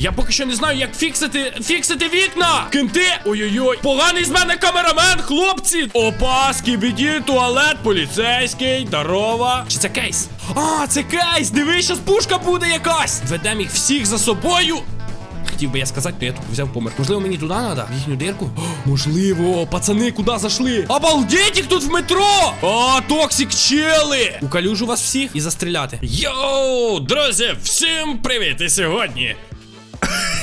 Я поки що не знаю, як фіксити фіксити вікна! Кенти! Ой-ой-ой! Поганий з мене камерамен, хлопці! Опа, скібіді, туалет, поліцейський, здорова. Чи це кейс? А, це кейс! Дивись, щас пушка буде якась! Ведем їх всіх за собою! Хотів би я сказати, то я тут взяв помер. Можливо, мені туди треба? В їхню дирку? О, можливо, пацани, куди зайшли? Обалдеть їх тут в метро! О, токсик чели! Укалюжу вас всіх і застріляти. Йоу, друзі, всім привіт! І сьогодні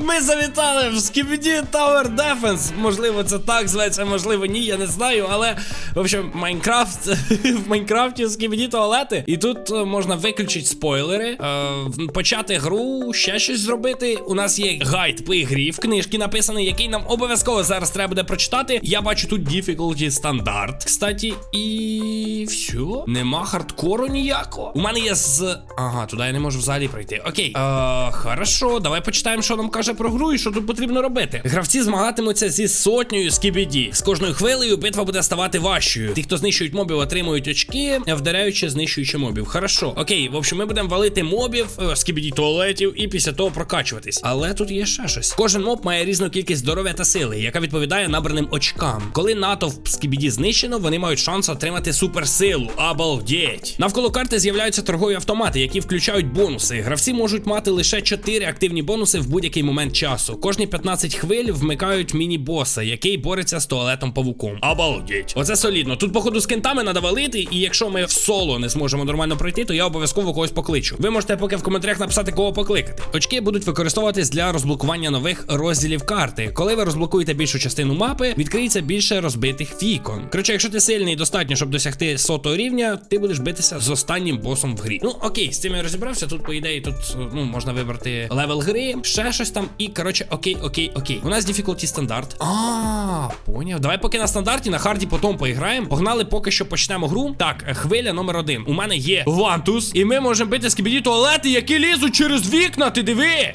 Ми завітали в Skibidi Tower Defense. Можливо, це так зветься, можливо, ні, я не знаю. Але, в общем, Майнкрафт в Майнкрафті Skibidi туалети. І тут е, можна виключити спойлери, е, почати гру, ще щось зробити. У нас є гайд по ігрі в книжці написаний, який нам обов'язково зараз треба буде прочитати. Я бачу тут difficulty стандарт. Кстати, і все. Нема хардкору ніякого. У мене є з. Ага, туди я не можу взагалі пройти. Окей. Е, хорошо, давай почитаємо, що нам каже про гру і що тут потрібно робити. Гравці змагатимуться зі сотнею скібіді. З кожною хвилею битва буде ставати важчою. Ті, хто знищують мобів, отримують очки, вдаряючи, знищуючи мобів. Хорошо, окей, в общем, ми будемо валити мобів, е, скібіді туалетів і після того прокачуватись. Але тут є ще щось. Кожен моб має різну кількість здоров'я та сили, яка відповідає набраним очкам. Коли натовп скібіді знищено, вони мають шанс отримати суперсилу. Обалдеть! Навколо карти з'являються торгові автомати, які включають бонуси. Гравці можуть мати лише 4 активні бонуси в будь-який момент часу. Кожні 15 хвиль вмикають міні-боса, який бореться з туалетом павуком. Обалдеть! Оце солідно. Тут, походу, з кентами треба валити, і якщо ми в соло не зможемо нормально пройти, то я обов'язково когось покличу. Ви можете поки в коментарях написати, кого покликати. Очки будуть використовуватись для розблокування нових розділів карти. Коли ви розблокуєте більшу частину мапи, відкриється більше розбитих вікон. Коротше, якщо ти сильний і достатньо, щоб досягти сотого рівня, ти будеш битися з останнім босом в грі. Ну окей, з цим я розібрався. Тут, по ідеї, тут ну можна вибрати левел гри, ще щось там. І коротше, окей, окей, окей. У нас difficulty стандарт. А, поняв. Давай поки на стандарті, на харді потім поіграємо. Погнали, поки що почнемо гру. Так, хвиля номер один. У мене є Вантус, і ми можемо бити скібіді туалети, які лізуть через вікна. Ти диви!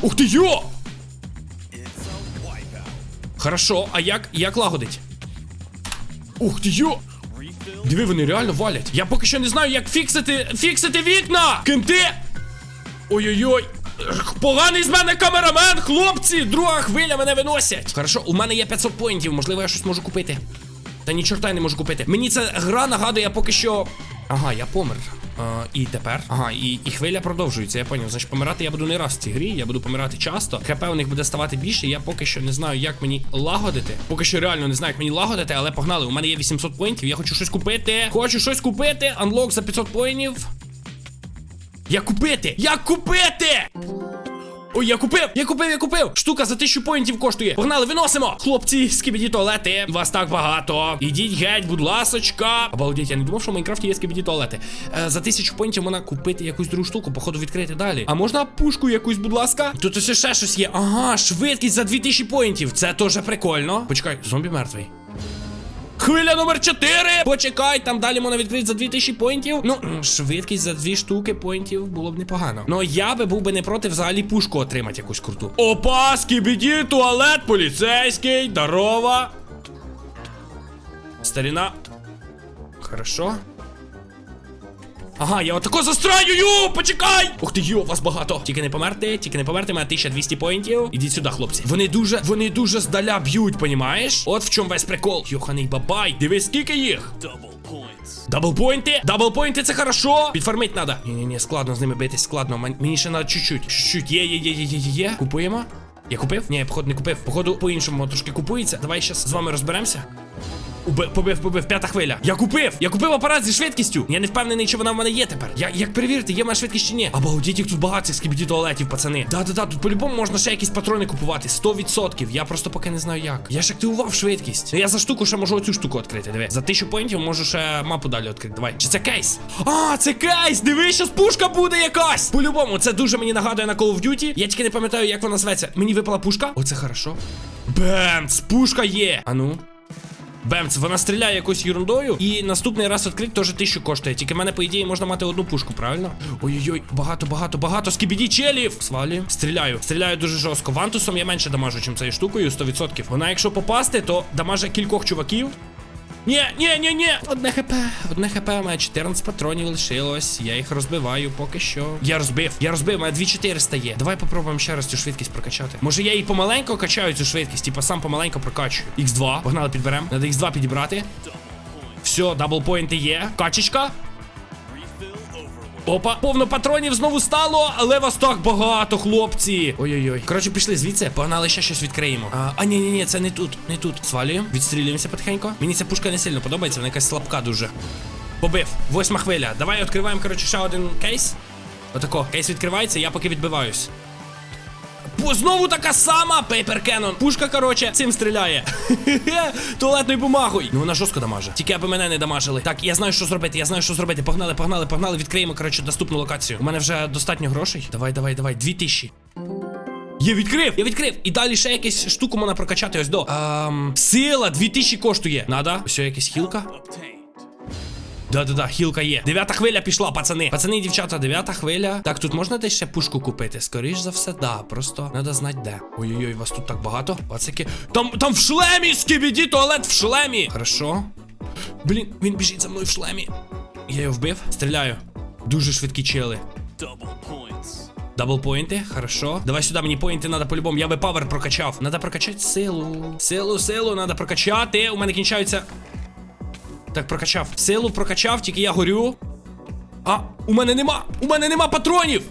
Ух ти йо! Хорошо, а як, як лагодить? Ух ти йо! Диви, вони реально валять. Я поки що не знаю, як фіксити фіксити вікна! Кенти! Ой-ой-ой! Поганий з мене камерамен, хлопці! Друга хвиля мене виносять. Хорошо, у мене є 500 поінтів, можливо, я щось можу купити. Та ні чорта я не можу купити. Мені ця гра нагадує поки що. Ага, я помер. А, і тепер. Ага, і, і хвиля продовжується, я поняв. Значить, помирати я буду не раз в цій грі, я буду помирати часто. ХП у них буде ставати більше. Я поки що не знаю, як мені лагодити. Поки що реально не знаю, як мені лагодити, але погнали. У мене є 800 поінтів. Я хочу щось купити. Хочу щось купити. Анлок за 500 поінів. Як купити? Як купити? Ой, я купив! Я купив, я купив! Штука за тисячу поінтів коштує. Погнали, виносимо! Хлопці, скібіді туалети. Вас так багато. Ідіть геть, будь ласочка. Обалдеть, я не думав, що в Майнкрафті є скібіді туалети. Е, за тисячу поінтів можна купити якусь другу штуку, походу відкрити далі. А можна пушку якусь, будь ласка? Тут ось ще щось є. Ага, швидкість за 2000 поінтів. Це теж прикольно. Почекай, зомбі мертвий. Хвиля номер 4! Почекай, там далі можна відкрити за 2000 поінтів. Ну, швидкість за дві штуки поінтів було б непогано. Ну я би був би не проти взагалі пушку отримати якусь круту. Опа, скібіді, туалет, поліцейський, дарова. Старіна. Хорошо. Ага, я отако застраюю! Почекай! Ух ти, йо, вас багато. Тільки не померти, тільки не померти, мене 1200 поінтів. Ідіть сюди, хлопці. Вони дуже, вони дуже здаля б'ють, понімаєш? От в чому весь прикол. Йоханий бабай. Дивись, скільки їх. Даблпойнти? Даблпойнти це хорошо. Підфармить надо. Ні, ні, ні, складно з ними битись, складно. Мені ще надо чуть-чуть. Чуть-чуть. Є, є, є, є, є, є. Купуємо. Я купив? Ні, я походу не купив. Походу, по-іншому трошки купується. Давай щас з вами розберемося. Уби, побив, побив, п'ята хвиля. Я купив! Я купив апарат зі швидкістю. Я не впевнений, чи вона в мене є тепер. Я як перевірити, є в мене швидкість чи ні. Обалдіть, їх тут багато цих скібіді туалетів, пацани. Да-да-да, тут по-любому можна ще якісь патрони купувати. 100%. Я просто поки не знаю як. Я ж активував швидкість. Я за штуку ще можу оцю штуку відкрити. Диви. За тисячу поінтів можу ще мапу далі відкрити. Давай. Чи це кейс? А, це кейс! Диви, щас пушка буде якась! По-любому, це дуже мені нагадує на Call of Duty. Я тільки не пам'ятаю, як вона зветься. Мені випала пушка. Оце хорошо. Бемц! Пушка є! А ну. Бемц, вона стріляє якоюсь ерундою, і наступний раз відкрити теж тисячу коштує. Тільки в мене, по ідеї, можна мати одну пушку, правильно? Ой-ой-ой, багато, багато, багато. Скібіді челів! Свалі. Стріляю. Стріляю дуже жорстко. Вантусом я менше дамажу, чим цією штукою, 100%. Вона, якщо попасти, то дамаже кількох чуваків. Ні, ні, ні, ні. Одне хп, одне хп, у мене 14 патронів лишилось. Я їх розбиваю поки що. Я розбив, я розбив, у мене 2400 є. Давай попробуємо ще раз цю швидкість прокачати. Може я її помаленько качаю цю швидкість, типа сам помаленько прокачую. Х2, погнали підберемо. Надо Х2 підібрати. Все, даблпойнти є. Качечка. Опа, повно патронів знову стало, але вас так багато, хлопці. Ой-ой-ой. Коротше, пішли звідси, погнали ще щось відкриємо. А, а ні, ні, ні, це не тут, не тут. Свалюємо, відстрілюємося потихенько. Мені ця пушка не сильно подобається, вона якась слабка дуже. Побив. Восьма хвиля. Давай відкриваємо, коротше, ще один кейс. Отако, кейс відкривається, я поки відбиваюсь. Знову така сама Пейпер Кеннон. Пушка, короче, цим стріляє. Туалетною бумагою. Ну вона жорстко дамаже. Тільки аби мене не дамажили. Так, я знаю, що зробити. Я знаю, що зробити. Погнали, погнали, погнали. Відкриємо, коротше, доступну локацію. У мене вже достатньо грошей. Давай, давай, давай. Дві тисячі. Я відкрив! Я відкрив! І далі ще якусь штуку можна прокачати ось до. Ем, сила 2000 коштує. Надо. Ось якась хілка. Да-да-да, хілка є. Дев'ята хвиля пішла, пацани. Пацани дівчата, дев'ята хвиля. Так, тут можна десь ще пушку купити. Скоріш за все, да. Просто треба знати де. Ой-ой-ой, вас тут так багато. Пацики. Там там в шлемі! Скібіді, туалет в шлемі! Хорошо. Блін, він біжить за мною в шлемі. Я його вбив. Стріляю. Дуже швидкі чели. Double points. Даблпойнти, хорошо. Давай сюди, мені поінти треба по-любому. Я би павер прокачав. Надо прокачати силу. Силу, силу, треба прокачати. У мене кінчаються. Так, прокачав. Силу прокачав, тільки я горю. А, у мене нема! У мене нема патронів!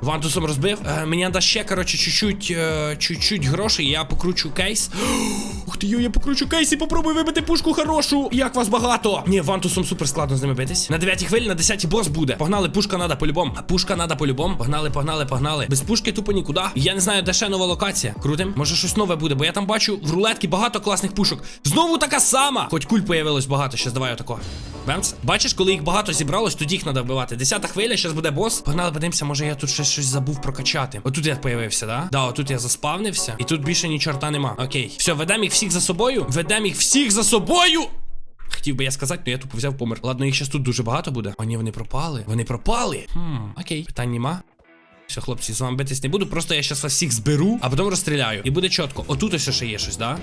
Вантусом розбив. Е, мені треба ще, коротше, чуть-чуть, е, чуть-чуть грошей. Я покручу кейс. Ух ти, йо, я покручу кейс і попробую вибити пушку хорошу. Як вас багато. Ні, вантусом супер складно з ними битись. На 9 хвилі, на 10 бос буде. Погнали, пушка надо по-любому. Пушка надо по-любому. Погнали, погнали, погнали. Без пушки тупо нікуди. Я не знаю, де ще нова локація. Крутим. Може щось нове буде, бо я там бачу в рулетки багато класних пушок. Знову така сама. Хоч куль появилось багато. Щас давай отако. Бемц. Бачиш, коли їх багато зібралось, тоді їх треба вбивати. Десята хвиля, зараз буде бос. Погнали, подивимося, може я тут ще щось забув прокачати. Отут я появився, да? Да, отут я заспавнився. І тут більше ні чорта нема. Окей. Все, ведемо їх всіх за собою. Ведемо їх всіх за собою. Хотів би я сказати, але я тупо взяв помер. Ладно, їх щас тут дуже багато буде. О, ні, вони пропали. Вони пропали. Хм, окей, питань нема. Все, хлопці, з вами битись не буду. Просто я щас вас всіх зберу, а потім розстріляю. І буде чітко. Отут ось ще є щось, да?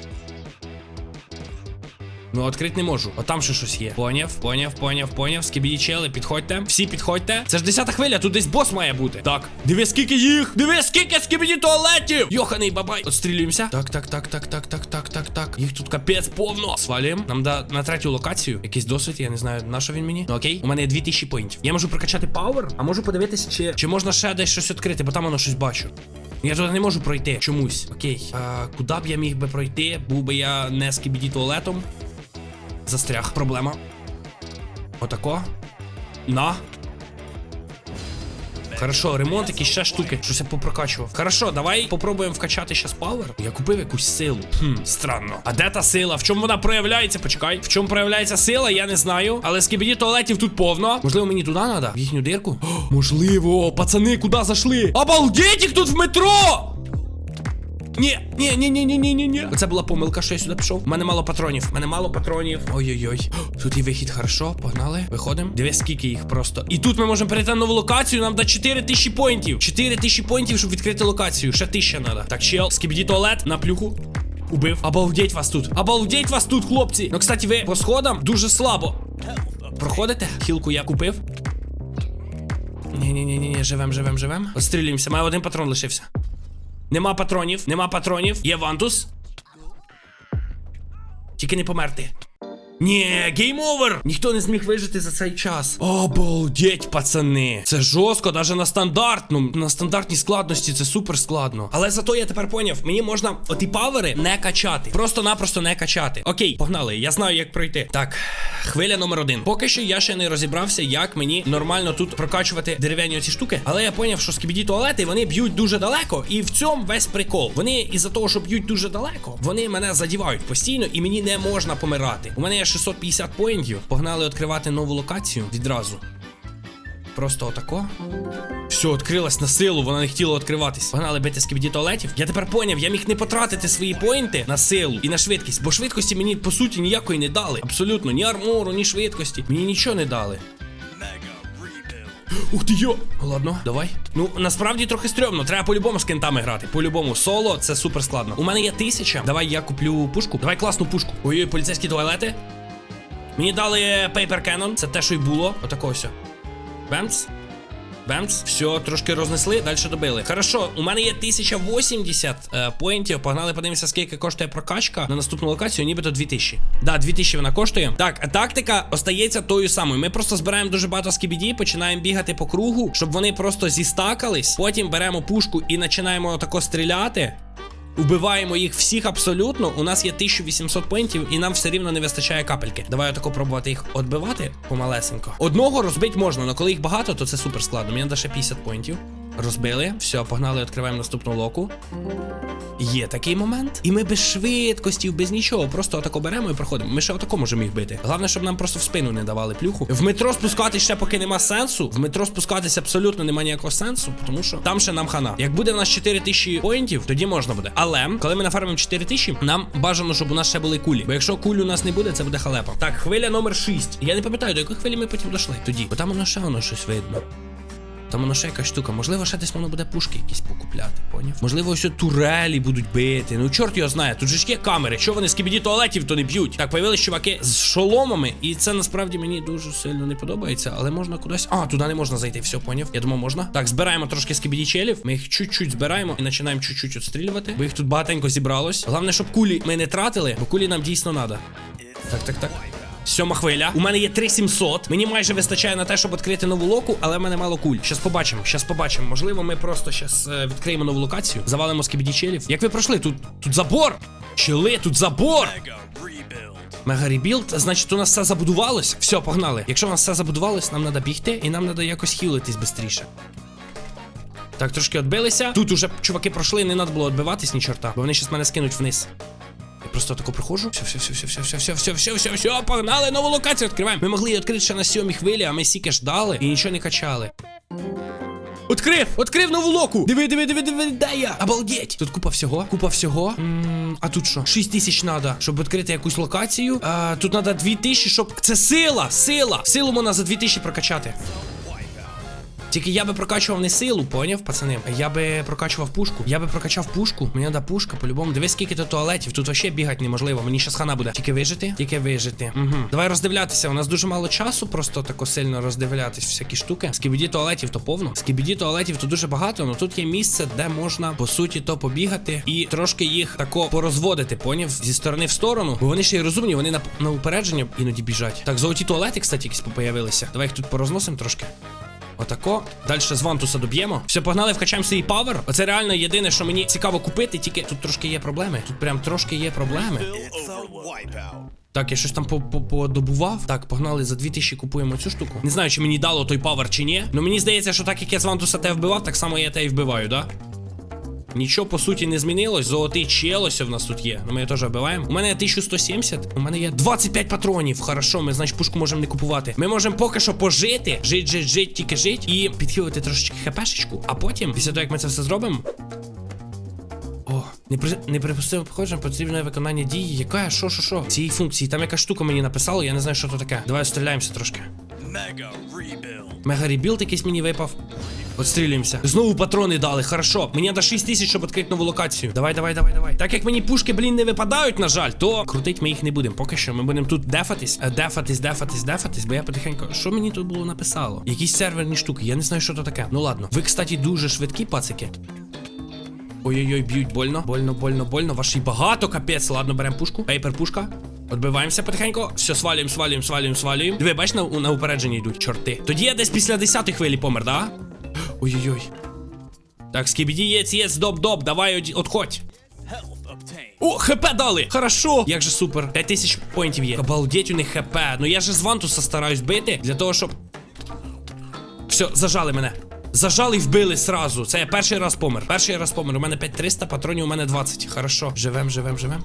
Ну, відкрити не можу. От там ще щось є. Поняв, поняв, поняв, поняв. Скібіді чели, підходьте. Всі підходьте. Це ж 10 хвиля, тут десь бос має бути. Так. Диви, скільки їх! Диви, скільки скібіді туалетів! Йоханий бабай. Отстрілюємося. Так, так, так, так, так, так, так, так, так. Їх тут капець повно. Свалюємо. Нам да на третю локацію. Якийсь досвід, я не знаю, на що він мені. Ну окей, у мене є 2000 поінтів. Я можу прокачати пауер, а можу подивитися, чи, чи можна ще десь щось відкрити, бо там воно щось бачу. Я туди не можу пройти чомусь. Окей. А, куди б я міг би пройти? Був би я не скібіді туалетом. Застряг. Проблема. Отако. На. Хорошо, ремонт, якісь ще штуки. Щось я попрокачував. Хорошо, давай попробуємо вкачати щас павер. Я купив якусь силу. Хм, странно. А де та сила? В чому вона проявляється? Почекай. В чому проявляється сила, я не знаю. Але скібіді туалетів тут повно. Можливо, мені туди треба? В їхню дирку? О, можливо, пацани, куди зайшли? Обалдеть їх тут в метро! Ні, ні, ні, ні, ні, ні, ні, ні. Оце була помилка, що я сюди пішов. У мене мало патронів. У мене мало патронів. Ой-ой-ой. Тут є вихід, хорошо. Погнали. Виходимо. Диви, скільки їх просто. І тут ми можемо перейти на нову локацію. Нам да 4 тисячі поінтів. 4 тисячі поінтів, щоб відкрити локацію. Ще тисяча треба. Так, чел, скібіді туалет на плюху. Убив. Обалдеть вас тут. Обалдеть вас тут, хлопці. Ну, кстати, ви по сходам дуже слабо. Проходите? Хілку я купив. Ні-ні-ні, живем, живем, живем. Отстрілюємося. Має один патрон лишився. Нема патронів, нема патронів. Є вантус. Тільки не померти. Ні, гейм овер! Ніхто не зміг вижити за цей час. Обалдеть, пацани. Це жорстко, навіть на стандартному, на стандартній складності це супер складно. Але зато я тепер поняв, мені можна оті павери не качати. Просто-напросто не качати. Окей, погнали. Я знаю, як пройти. Так, хвиля номер один. Поки що я ще не розібрався, як мені нормально тут прокачувати дерев'яні оці штуки. Але я поняв, що скібіді туалети вони б'ють дуже далеко, і в цьому весь прикол. Вони із-за того, що б'ють дуже далеко, вони мене задівають постійно, і мені не можна помирати. У мене є 650 поінтів. Погнали відкривати нову локацію відразу. Просто отако. Все, відкрилась на силу, вона не хотіла відкриватись. Погнали бити скібді туалетів. Я тепер поняв, я міг не потратити свої поінти на силу і на швидкість, бо швидкості мені по суті ніякої не дали. Абсолютно, ні армору, ні швидкості. Мені нічого не дали. Ух ти йо! Ладно, давай. Ну насправді трохи стрьомно. Треба по-любому з кентами грати. По-любому, соло це супер складно. У мене є тисяча. Давай я куплю пушку. Давай класну пушку. Ой-ой, поліцейські туалети. Мені дали Paper Cannon, це те, що й було. Отако ось. Бемц. Бемц. Все, трошки рознесли, далі добили. Хорошо, у мене є 1080 е, поінтів. Погнали, подивимося, скільки коштує прокачка на наступну локацію, нібито 2000. Да, 2000 вона коштує. Так, тактика остається тою самою. Ми просто збираємо дуже багато скібіді, починаємо бігати по кругу, щоб вони просто зістакались. Потім беремо пушку і починаємо тако стріляти. Убиваємо їх всіх абсолютно. У нас є 1800 поінтів, і нам все рівно не вистачає капельки. Давай тако пробувати їх отбивати помалесенько. Одного розбити можна, але коли їх багато, то це супер складно. Мені треба 50 поінтів. Розбили. Все, погнали, відкриваємо наступну локу. Є такий момент. І ми без швидкостів, без нічого. Просто отако беремо і проходимо. Ми ще отако можемо їх бити. Головне, щоб нам просто в спину не давали плюху. В метро спускатись ще поки нема сенсу. В метро спускатись абсолютно нема ніякого сенсу, тому що там ще нам хана. Як буде в нас 4000 поінтів, тоді можна буде. Але коли ми нафармимо 4000, нам бажано, щоб у нас ще були кулі. Бо якщо куль у нас не буде, це буде халепа. Так, хвиля номер 6. Я не пам'ятаю, до якої хвилі ми потім дійшли. Тоді. Бо там воно ще воно щось видно. Там воно ще якась штука. Можливо, ще десь воно буде пушки якісь покупляти, поняв? Можливо, ось турелі будуть бити. Ну, чорт його знає. Тут же ж є камери. Що вони з кібіді туалетів то не б'ють? Так, появились чуваки з шоломами, і це насправді мені дуже сильно не подобається, але можна кудись. А, туди не можна зайти, все, поняв. Я думав, можна. Так, збираємо трошки скібіді челів. Ми їх чуть-чуть збираємо і починаємо чуть-чуть відстрілювати, бо їх тут багатенько зібралось. Головне, щоб кулі ми не тратили, бо кулі нам дійсно треба. Так, так, так. Сьома хвиля. У мене є 3700. Мені майже вистачає на те, щоб відкрити нову локу, але в мене мало куль. Щас побачимо, щас побачимо. Можливо, ми просто щас е, відкриємо нову локацію, завалимо скібідічелів. Як ви пройшли? Тут тут забор! Чили, тут забор! Мега ребілд, значить, у нас все забудувалось. Все, погнали. Якщо у нас все забудувалось, нам треба бігти і нам треба якось хілитись швидше. Так, трошки відбилися. Тут уже чуваки пройшли, не треба було відбиватись ні чорта, бо вони щас мене скинуть вниз. Просто тако приходжу. Все, все, все, все, все, все, все, все, все, все, все, погнали, нову локацію відкриваємо. Ми могли її відкрити ще на сьомій хвилі, а ми стільки ждали і нічого не качали. Открив! Открив нову локу! Диви, диви, диви, диви, де я? Обалдеть! Тут купа всього, купа всього. м а тут що? 6 тисяч треба, щоб відкрити якусь локацію. А, тут треба 2 тисячі, щоб. Це сила! Сила! Силу можна за 2 тисячі прокачати. Тільки я би прокачував не силу, поняв, пацани? Я би прокачував пушку. Я би прокачав пушку. Мені треба пушка по-любому. Дивись, скільки тут туалетів. Тут вообще бігати неможливо. Мені щас хана буде. Тільки вижити, тільки вижити. Угу. Давай роздивлятися. У нас дуже мало часу, просто тако сильно роздивлятись всякі штуки. Скібіді туалетів то повно. Скібіді туалетів то дуже багато, але тут є місце, де можна по суті то побігати і трошки їх тако порозводити, поняв? Зі сторони в сторону. Бо вони ще й розумні, вони на, на упередження іноді біжать. Так, золоті туалети, кстати, якісь появилися. Давай їх тут порозносимо трошки. Отако. Далі з вантуса доб'ємо. Все, погнали, вкачаємо свій павер. Оце реально єдине, що мені цікаво купити, тільки тут трошки є проблеми. Тут прям трошки є проблеми. Так, я щось там по- по- подобував. Так, погнали за 2000 купуємо цю штуку. Не знаю, чи мені дало той павер чи ні. Ну мені здається, що так як я з вантуса те вбивав, так само я те і вбиваю, да? Нічого по суті не змінилось. Золотий челось в нас тут є. Ну ми його теж вбиваємо. У мене 1170. У мене є 25 патронів. Хорошо, ми, значить, пушку можемо не купувати. Ми можемо поки що пожити. Жить, жить, жить, тільки жить. І підхилити трошечки хпшечку. А потім, після того, як ми це все зробимо. О, не при неприпустимо походження потрібне виконання дії. Яка? Що, що, що? Цієї функції. Там яка штука мені написала, я не знаю, що то таке. Давай стріляємося трошки. Mega rebuild. Мега ребілд якийсь мені випав. Отстрілюємося. Знову патрони дали, хорошо. Мені треба 6 тисяч, щоб відкрити нову локацію. Давай, давай, давай, давай. Так як мені пушки, блін, не випадають, на жаль, то крутить ми їх не будемо. Поки що ми будемо тут дефатись, е, дефатись, дефатись, дефатись, бо я потихеньку. Що мені тут було написало? Якісь серверні штуки, я не знаю, що то таке. Ну ладно. Ви, кстати, дуже швидкі, пацики. Ой-ой-ой, б'ють больно. Больно, больно, больно. Ваші багато, капець. Ладно, беремо пушку. Пейпер пушка. Отбиваємося потихеньку. Все, свалюємо, свалюємо, свалюємо, свалюємо. Диви, бач, на, на упередженні йдуть, чорти. Тоді я десь після 10 хвилі помер, да? Ой-ой-ой. Так, скібіді єць, єць, доп-доп, давай отходь. О, хп дали! Хорошо! Як же супер. 5000 поінтів є. Обалдеть у них хп. Ну я же з вантуса стараюсь бити для того, щоб. Все, зажали мене. Зажали і вбили сразу. Це я перший раз помер. Перший раз помер. У мене 5300, патронів у мене 20. Хорошо. Живем, живем, живем.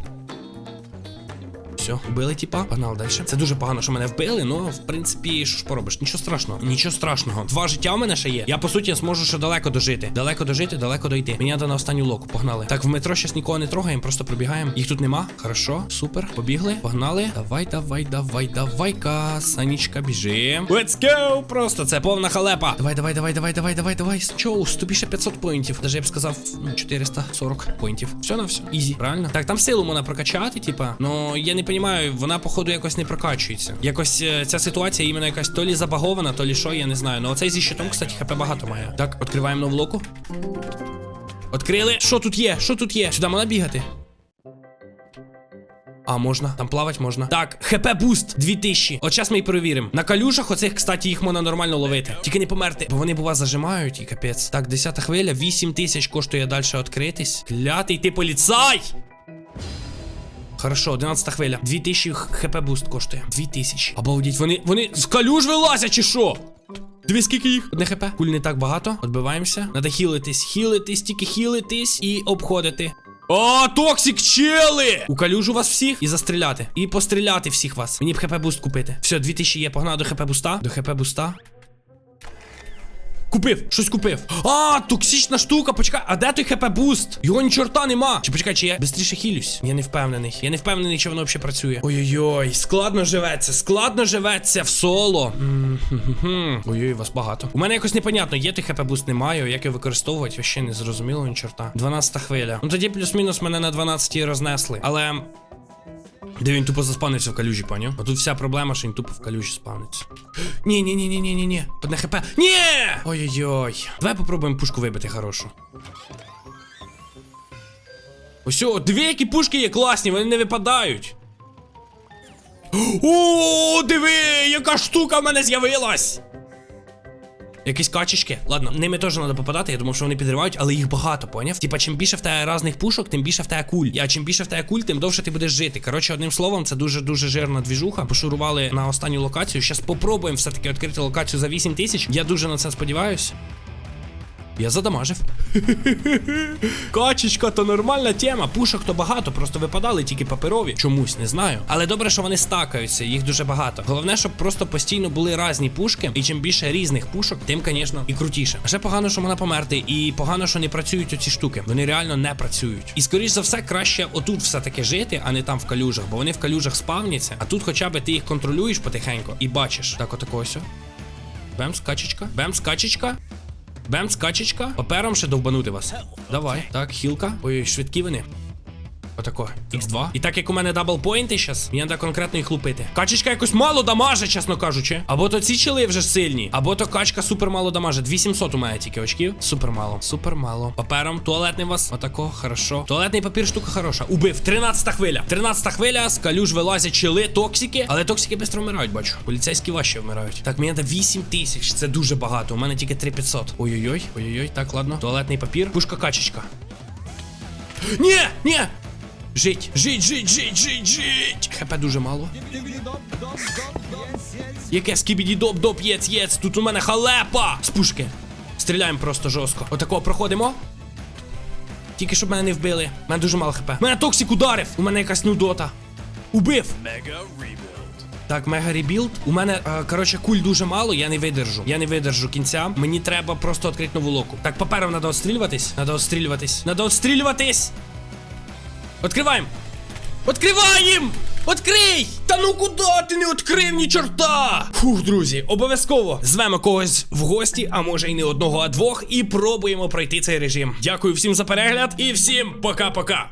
Все, вбили, типа, погнали далі. Це дуже погано, що мене вбили, ну, в принципі, що ж поробиш? Нічого страшного. Нічого страшного. Два життя у мене ще є. Я по суті зможу ще далеко дожити. Далеко дожити, далеко дойти. Мені треба на останню локу. Погнали. Так, в метро щас нікого не трогаємо, просто пробігаємо. Їх тут нема. Хорошо, супер. Побігли, погнали. Давай, давай, давай, давай-ка. Санічка, біжим. Let's go! Просто це повна халепа. Давай, давай, давай, давай, давай, давай, давай. Чоус, тобі ще 500 поінтів. Даже я б сказав, ну, 440 поінтів. Все на все. Ізі, правильно? Так, там силу можна прокачати, типа. Ну я не розумію, вона, походу, якось не прокачується. Якось е, ця ситуація іменно якась то лі забагована, то лі що, я не знаю. Ну оцей зі щитом, кстати, хп багато має. Так, відкриваємо нову локу. Открили. Що тут є? Що тут є? Сюди можна бігати? А, можна, там плавати можна. Так, хп буст 2000. От зараз ми і перевіримо. На калюшах оцих, кстати, їх можна нормально ловити. Тільки не померти, бо вони бува зажимають і капець. Так, 10 хвиля, 8000 коштує далі відкритись. Клятий ти поліцай! Хорошо, 11 хвиля. 2000 хп буст коштує. 2000. Обалдіть, вони, вони з калюж вилазять чи що? Дивись, скільки їх. Одне хп. Куль не так багато. Отбиваємося. Надо хілитись, хілитись, тільки хілитись і обходити. О, токсик чели! У калюжу вас всіх і застріляти. І постріляти всіх вас. Мені б хп буст купити. Все, 2000 є, погнали до хп буста. До хп буста. Купив, щось купив. А, токсична штука, почекай, а де той хп буст? Його ні чорта нема. Чи почекай, чи я бистріше хілюсь? Я не впевнений. Я не впевнений, чи воно взагалі працює. Ой-ой-ой, складно живеться, складно живеться в соло. Ой-ой, вас багато. У мене якось непонятно, є той хп буст, немає. Як його використовувати, вообще не зрозуміло ні чорта. 12 хвиля. Ну тоді плюс-мінус мене на 12 рознесли. Але. Де він тупо заспавнився в калюжі, поняв? А тут вся проблема, що він тупо в калюжі спавниться. Ні, ні, ні, ні, ні, ні, ні. Одне хп. Ні! Ой-ой-ой. Давай попробуємо пушку вибити хорошу. Ось, дві які пушки є класні, вони не випадають. О, диви, яка штука в мене з'явилась! Якісь качечки. Ладно, ними теж треба попадати. Я думав, що вони підривають, але їх багато, поняв? Типа, чим більше в тебе різних пушок, тим більше в тебе куль. А чим більше в тебе куль, тим довше ти будеш жити. Коротше, одним словом, це дуже дуже жирна двіжуха. Пошурували на останню локацію. Зараз спробуємо все-таки відкрити локацію за 8 тисяч. Я дуже на це сподіваюся. Я задамажив. Качечка, то нормальна тема. Пушок то багато, просто випадали тільки паперові. Чомусь не знаю. Але добре, що вони стакаються, їх дуже багато. Головне, щоб просто постійно були різні пушки, і чим більше різних пушок, тим, звісно, і крутіше. А ще погано, що вона померти, і погано, що не працюють оці штуки. Вони реально не працюють. І скоріш за все, краще отут все-таки жити, а не там в калюжах, бо вони в калюжах спавняться, а тут хоча б ти їх контролюєш потихеньку і бачиш. Так, отако ось. Бем, скачечка. Бем, скачечка. Бем, качечка. Папером ще довбанути вас. Давай. Так, хілка. Ой, швидкі вони. Отако. Х2. І так як у мене даблпойнти зараз, мені треба конкретно їх лупити. Качечка якось мало дамаже, чесно кажучи. Або то ці чили вже сильні, або то качка супер мало дамаже. 2700 у мене тільки очків. Супер мало. Супер мало. Папером. Туалетний вас. Отако, хорошо. Туалетний папір штука хороша. Убив. 13 хвиля. 13 хвиля. З калюж вилазять чили, токсики. Але токсики швидко вмирають, бачу. Поліцейські важче вмирають. Так, мені треба 8 тисяч. Це дуже багато. У мене тільки 3500. Ой-ой-ой. Ой-ой-ой. Так, ладно. Туалетний папір. Пушка качечка. Ні, ні. Жить, жить, жить, жить, жить, жить. ХП дуже мало. Яке скібіді доп доп єц єц. Тут у мене халепа. З пушки. Стріляємо просто жорстко. Отакого проходимо. Тільки щоб мене не вбили. У мене дуже мало хп. Мене токсик ударив. У мене якась нудота. Убив. Rebuild. Так, мега ребілд. У мене, е, коротше, куль дуже мало, я не видержу. Я не видержу кінця. Мені треба просто відкрити нову локу. Так, папером треба отстрілюватись. Надо отстрілюватись. Надо отстрілюватись. Откриваємо! Откриваємо! Открий! Та ну куди ти не відкрив ні чорта? Фух, друзі, обов'язково звемо когось в гості, а може й не одного, а двох, і пробуємо пройти цей режим. Дякую всім за перегляд і всім пока-пока.